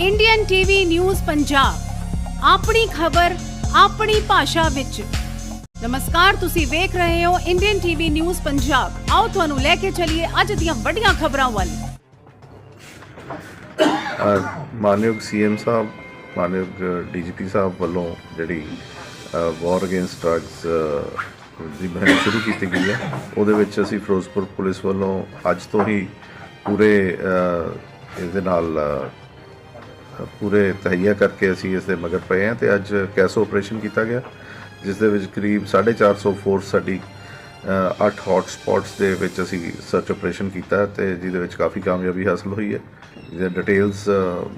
Indian TV news Punjab ਆਪਣੀ ਖਬਰ ਆਪਣੀ ਭਾਸ਼ਾ ਵਿੱਚ। ਨਮਸਕਾਰ ਤੁਸੀਂ ਵੇਖ ਰਹੇ ਹੋ ਇੰਡੀਅਨ ਟੀਵੀ ਨਿਊਜ਼ ਪੰਜਾਬ ਆਓ ਤੁਹਾਨੂੰ ਲੈ ਕੇ ਚੱਲੀਏ ਅੱਜ ਦੀਆਂ ਵੱਡੀਆਂ ਖਬਰਾਂ ਵੱਲ। ਮਾਨਯੋਗ ਸੀਐਮ ਸਾਹਿਬ ਮਾਨਯੋਗ ਡੀਜੀਪੀ ਸਾਹਿਬ ਵੱਲੋਂ ਜਿਹੜੀ ਵਾਰ ਅਗੇਂਸਟ ਡਰੱਗਸ ਦੀ ਮੁਹਿੰਮ ਸ਼ੁਰੂ ਕੀਤੀ ਗਈ ਹੈ। ਉਹਦੇ ਵਿੱਚ ਅਸੀਂ ਫਿਰੋਜ਼ਪੁਰ ਪੁਲਿਸ ਵੱਲੋਂ ਅੱਜ ਤੋਂ ਹੀ ਪੂਰੇ ਅ, ਇਹਦੇ ਨਾਲ ਪੂਰੇ ਤਹਈਆ ਕਰਕੇ ਅਸੀਂ ਇਸ ਦੇ ਮਗਰ ਪਏ ਹਾਂ ਤੇ ਅੱਜ ਕੈਸੋ ਆਪਰੇਸ਼ਨ ਕੀਤਾ ਗਿਆ, ਜਿਸ ਦੇ ਵਿੱਚ ਕਰੀਬ 450 ਫੋਰਸ ਸਾਡੀ 8 ਹੌਟ ਸਪੌਟਸ ਦੇ ਵਿੱਚ ਅਸੀਂ ਸਰਚ ਆਪਰੇਸ਼ਨ ਕੀਤਾ ਤੇ ਜਿਹਦੇ ਵਿੱਚ ਕਾਫੀ ਕਾਮਯਾਬੀ ਹਾਸਲ ਹੋਈ ਹੈ। ਜਿਹਦੇ ਡਿਟੇਲਸ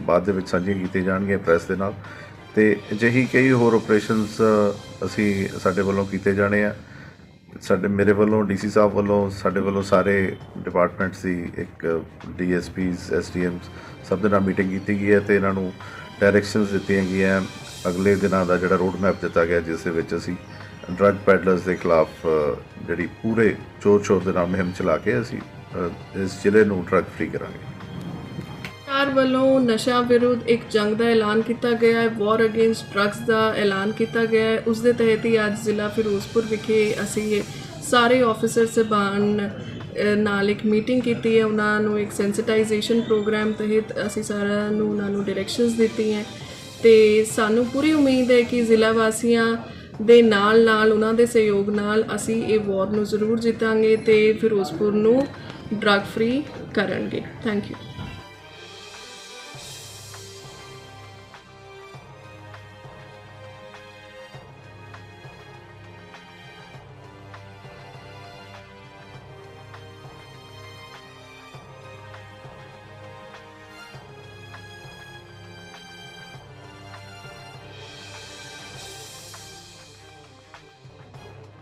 ਬਾਅਦ ਦੇ ਵਿੱਚ ਸਾਂਝੀਆਂ ਕੀਤੀਆਂ ਜਾਣਗੀਆਂ ਪ੍ਰੈਸ ਦੇ ਨਾਲ। ਤੇ ਅਜਿਹੀ ਕਈ ਹੋਰ ਆਪਰੇਸ਼ਨਸ ਅਸੀਂ ਸਾਡੇ ਵੱਲੋਂ ਕੀਤੇ ਜਾਣੇ ਆ। ਸਾਡੇ, ਮੇਰੇ ਵੱਲੋਂ, ਡੀਸੀ ਸਾਹਿਬ ਵੱਲੋਂ, ਸਾਡੇ ਵੱਲੋਂ ਸਾਰੇ ਡਿਪਾਰਟਮੈਂਟਸ ਦੀ ਇੱਕ ਡੀਐਸਪੀਸ ਐਸਡੀਐਮਸ ਸਭ ਦੇ ਨਾਲ ਮੀਟਿੰਗ ਕੀਤੀ ਗਈ ਹੈ ਤੇ ਇਹਨਾਂ ਨੂੰ ਡਾਇਰੈਕਸ਼ਨਸ ਦਿੱਤੀਆਂ ਗਈਆਂ ਅਗਲੇ ਦਿਨਾਂ ਦਾ ਜਿਹੜਾ ਰੋਡ ਮੈਪ ਦਿੱਤਾ ਗਿਆ, ਜਿਸ ਦੇ ਵਿੱਚ ਅਸੀਂ ਡਰੱਗ ਪੈਡਲਰਸ ਦੇ ਖਿਲਾਫ ਜਿਹੜੀ ਪੂਰੇ ਜ਼ੋਰ ਸ਼ੋਰ ਦੇ ਨਾਲ ਮੁਹਿੰਮ ਚਲਾ ਕੇ ਅਸੀਂ ਇਸ ਜ਼ਿਲ੍ਹੇ ਨੂੰ ਡਰੱਗ ਫ੍ਰੀ ਕਰਾਂਗੇ। ਸਰਕਾਰ ਵੱਲੋਂ ਨਸ਼ਾ ਵਿਰੁੱਧ ਇੱਕ ਜੰਗ ਦਾ ਐਲਾਨ ਕੀਤਾ ਗਿਆ ਹੈ ਵਾਰ ਅਗੇਂਸਟ ਡਰੱਗਸ ਦਾ ਐਲਾਨ ਕੀਤਾ ਗਿਆ ਹੈ। ਉਸ ਦੇ ਤਹਿਤ ਹੀ ਅੱਜ ਜ਼ਿਲ੍ਹਾ ਫਿਰੋਜ਼ਪੁਰ ਵਿਖੇ ਅਸੀਂ ਸਾਰੇ ਆਫੀਸਰ ਸਬਾਨ ਨਾਲ ਇੱਕ ਮੀਟਿੰਗ ਕੀਤੀ ਹੈ। ਉਹਨਾਂ ਨੂੰ ਇੱਕ ਸੈਂਸਿਟਾਈਜੇਸ਼ਨ ਪ੍ਰੋਗਰਾਮ ਤਹਿਤ ਅਸੀਂ ਸਾਰਿਆਂ ਨੂੰ ਉਹਨਾਂ ਨੂੰ ਡਾਇਰੈਕਸ਼ਨਸ ਦਿੱਤੀਆਂ ਤੇ ਸਾਨੂੰ ਪੂਰੀ ਉਮੀਦ ਹੈ ਕਿ ਜ਼ਿਲ੍ਹਾ ਵਾਸੀਆਂ ਦੇ ਨਾਲ ਨਾਲ ਉਹਨਾਂ ਦੇ ਸਹਿਯੋਗ ਨਾਲ ਅਸੀਂ ਇਹ ਵਾਰ ਨੂੰ ਜ਼ਰੂਰ ਜਿੱਤਾਂਗੇ ਤੇ ਫਿਰੋਜ਼ਪੁਰ ਨੂੰ ਡਰੱਗ ਫ੍ਰੀ ਕਰਨਗੇ। Thank you